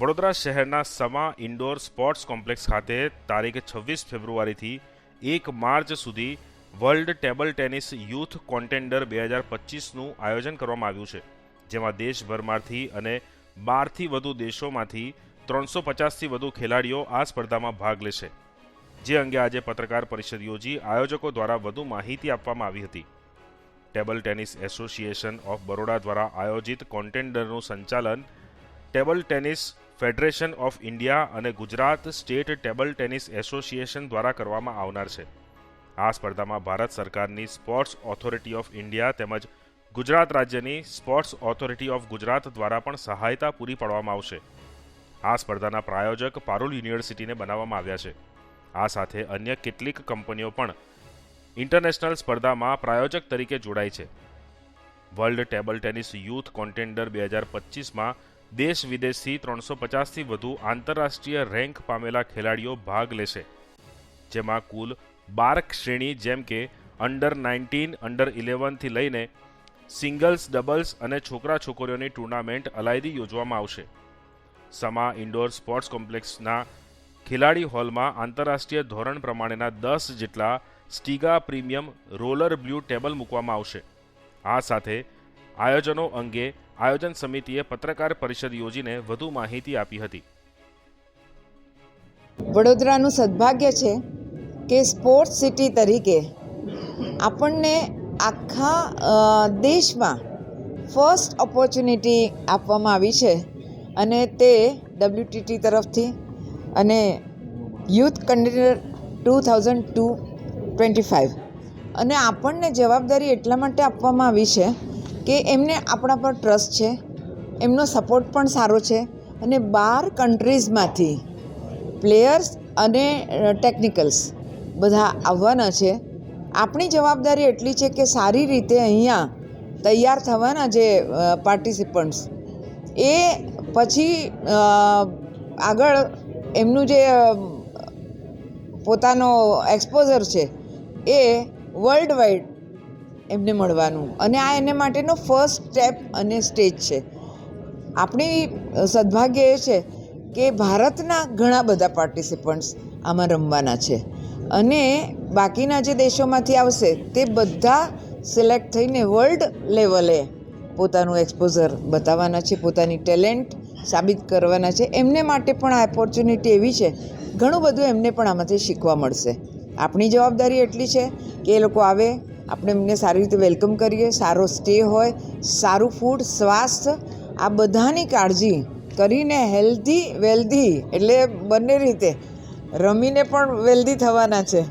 વડોદરા શહેરના સમા indoor sports complex ખાતે તારીખ છવ્વીસ ફેબ્રુઆરીથી એક માર્ચ સુધી World Table Tennis Youth Contender બે હજાર પચીસનું આયોજન કરવામાં આવ્યું છે, જેમાં દેશભરમાંથી અને બારથી વધુ દેશોમાંથી ત્રણસો પચાસથી વધુ ખેલાડીઓ આ સ્પર્ધામાં ભાગ લેશે. જે અંગે આજે પત્રકાર પરિષદ યોજી આયોજકો દ્વારા વધુ માહિતી આપવામાં આવી હતી. Table tennis association of Baroda દ્વારા આયોજિત કોન્ટેન્ડરનું સંચાલન table tennis federation of India અને Gujarat state table tennis association દ્વારા કરવામાં આવનાર છે. આ સ્પર્ધામાં ભારત સરકારની સ્પોર્ટ્સ ઓથોરિટી ઓફ ઇન્ડિયા તેમજ ગુજરાત રાજ્યની સ્પોર્ટ્સ ઓથોરિટી ઓફ ગુજરાત દ્વારા પણ સહાયતા પૂરી પાડવામાં આવશે. આ સ્પર્ધાના પ્રાયોજક પારુલ યુનિવર્સિટીને બનાવવામાં આવ્યા છે. આ સાથે અન્ય કેટલીક કંપનીઓ પણ ઇન્ટરનેશનલ સ્પર્ધામાં પ્રાયોજક તરીકે જોડાઈ છે. World table tennis youth contender બે હજાર પચીસમાં દેશ વિદેશથી ત્રણસો પચાસથી વધુ આંતરરાષ્ટ્રીય રેન્ક પામેલા ખેલાડીઓ ભાગ લેશે. જેમાં કુલ બાર શ્રેણી જેમ કે અંડર નાઇન્ટીન અંડર ઇલેવનથી લઈને સિંગલ્સ, ડબલ્સ અને છોકરા છોકરીઓની ટુર્નામેન્ટ અલાયદી યોજવામાં આવશે. સમા ઇન્ડોર સ્પોર્ટ્સ કોમ્પ્લેક્સના ખેલાડી હોલમાં આંતરરાષ્ટ્રીય ધોરણ પ્રમાણેના દસ જેટલા Stiga premium roller blue table મૂકવામાં આવશે. આ સાથે આયોજનો અંગે આયોજન સમિતિએ પત્રકાર પરિષદ યોજીને વધુ માહિતી આપી હતી. વડોદરાનું સદભાગ્ય છે કે સ્પોર્ટ્સ સિટી તરીકે આપણને આખા દેશમાં ફર્સ્ટ ઓપોર્ચ્યુનિટી આપવામાં આવી છે અને તે ડબ્લ્યુટીટી તરફથી અને youth contender two thousand two twenty five અને આપણને જવાબદારી એટલા માટે આપવામાં આવી છે કે એમને આપણા પર ટ્રસ્ટ છે, એમનો સપોર્ટ પણ સારો છે અને બાર કન્ટ્રીઝમાંથી પ્લેયર્સ અને ટેકનિકલ્સ બધા આવવાના છે. આપણી જવાબદારી એટલી છે કે સારી રીતે અહીંયા તૈયાર થવાના જે પાર્ટિસિપન્ટ્સ એ પછી આગળ એમનું જે પોતાનો એક્સપોઝર છે એ વર્લ્ડ વાઇડ એમને મળવાનું. અને આ એને માટેનો ફર્સ્ટ સ્ટેપ અને સ્ટેજ છે. આપણી સદભાગ્ય એ છે કે ભારતના ઘણા બધા પાર્ટિસિપન્ટ્સ આમાં રમવાના છે. અને બાકીના જે દેશોમાંથી આવશે તે બધા સિલેક્ટ થઈને વર્લ્ડ લેવલે પોતાનું એક્સપોઝર બતાવવાના છે, પોતાની ટેલેન્ટ સાબિત કરવાના છે. એમને માટે પણ આ ઓપોર્ચ્યુનિટી એવી છે. ઘણું બધું એમને પણ આમાંથી શીખવા મળશે. આપણી જવાબદારી એટલી છે કે એ લોકો આવે આપણે એમને સારી રીતે વેલકમ કરીએ. સારો સ્ટે હોય, સારું ફૂડ, સ્વાસ્થ્ય, આ બધાની કાળજી કરીને હેલ્ધી, વેલ્ધી, એટલે બંને રીતે રમીને પણ વેલ્ધી થવાના છે.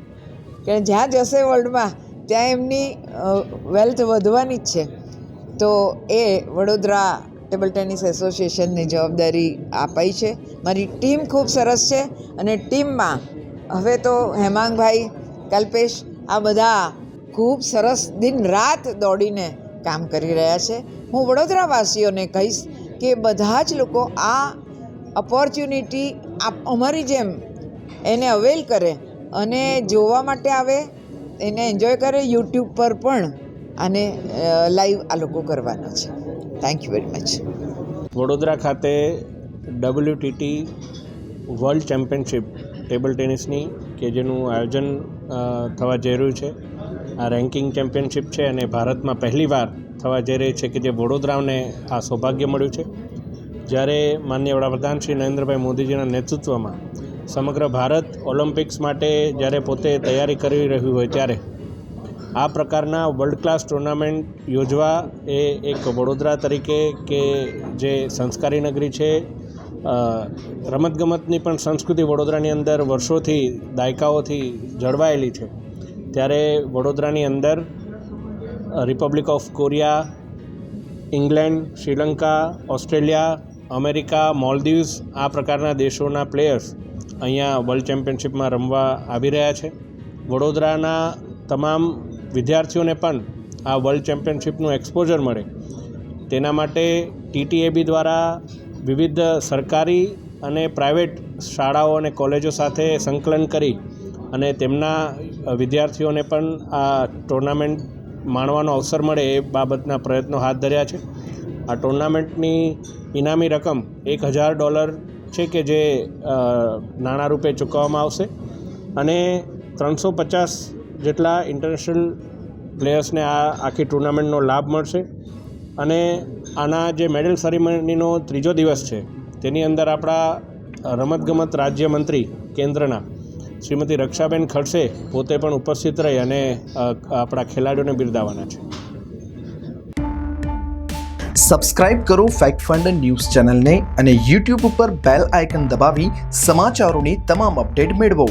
કે જ્યાં જશે વર્લ્ડમાં, ત્યાં એમની વેલ્થ વધવાની જ છે. તો એ વડોદરા ટેબલ ટેનિસ એસોસિએશનની જવાબદારી અપાઈ છે. મારી ટીમ ખૂબ સરસ છે અને ટીમમાં હવે તો હેમાંગભાઈ, કલ્પેશ, આ બધા ખૂબ સરસ દિન રાત દોડીને કામ કરી રહ્યા છે. હું વડોદરાવાસીઓને કહીશ કે બધા જ લોકો આ ઓપોર્ચ્યુનિટી અમારી જેમ એને અવેલ કરે અને જોવા માટે આવે, એને એન્જોય કરે યુટ્યુબ પર પણ આને લાઈવ આ લોકો કરવાના છે. Thank you very much Vadodara ખાતે ડબલ્યુટીટી વર્લ્ડ ચેમ્પિયનશિપ ટેબલ ટેનિસની કે જેનું આયોજન થવા જઈ રહ્યું છે. આ રેન્કિંગ ચેમ્પિયનશિપ છે અને ભારતમાં પહેલીવાર થવા જઈ રહી છે કે જે વડોદરાને આ સૌભાગ્ય મળ્યું છે. જ્યારે માન્ય વડાપ્રધાન શ્રી નરેન્દ્રભાઈ મોદીજીના નેતૃત્વમાં સમગ્ર ભારત ઓલિમ્પિક્સ માટે જ્યારે પોતે તૈયારી કરી રહ્યું હોય ત્યારે આ પ્રકારના વર્લ્ડ ક્લાસ ટુર્નામેન્ટ યોજવા એ એક વડોદરા તરીકે કે જે સંસ્કારી નગરી છે રમતગમતની પણ સંસ્કૃતિ વડોદરાની અંદર વર્ષોથી દાયકાઓથી જળવાયેલી છે. ત્યારે વડોદરાની અંદર Republic of Korea, England, Sri Lanka, Australia, America, Maldives આ પ્રકારના દેશોના પ્લેયર્સ અહીંયા વર્લ્ડ ચેમ્પિયનશિપમાં રમવા આવી રહ્યા છે. વડોદરાના તમામ વિદ્યાર્થીઓને પણ આ વર્લ્ડ ચેમ્પિયનશિપનું એક્સપોઝર મળે. તેના માટે ટીટીએબી દ્વારા વિવિધ સરકારી અને પ્રાઇવેટ શાળાઓ અને કોલેજો સાથે સંકલન કરી અને તેમના વિદ્યાર્થીઓને પણ આ ટુર્નામેન્ટ માણવાનો અવસર મળે એ બાબતના પ્રયત્નો હાથ ધર્યા છે. આ ટુર્નામેન્ટની ઇનામી રકમ એક હજાર ડોલર છે કે જે નાણાં રૂપે ચૂકવવામાં આવશે અને ત્રણસો પચાસ જેટલા ઇન્ટરનેશનલ પ્લેયર્સને આ આખી ટુર્નામેન્ટનો લાભ મળશે. અને આના જે મેડલ સેરેમનીનો ત્રીજો દિવસ છે, તેની અંદર આપણા રમતગમત રાજ્યમંત્રી કેન્દ્રના શ્રીમતી રક્ષાબેન ખડસે પોતે પણ ઉપસ્થિત રહી અને આપણા ખેલાડીઓને બિરદાવવાના છે. સબસ્ક્રાઇબ કરો ફેક્ટ ફંડ ન્યૂઝ ચેનલને અને યુટ્યુબ ઉપર બેલ આઇકન દબાવી સમાચારોની તમામ અપડેટ મેળવો.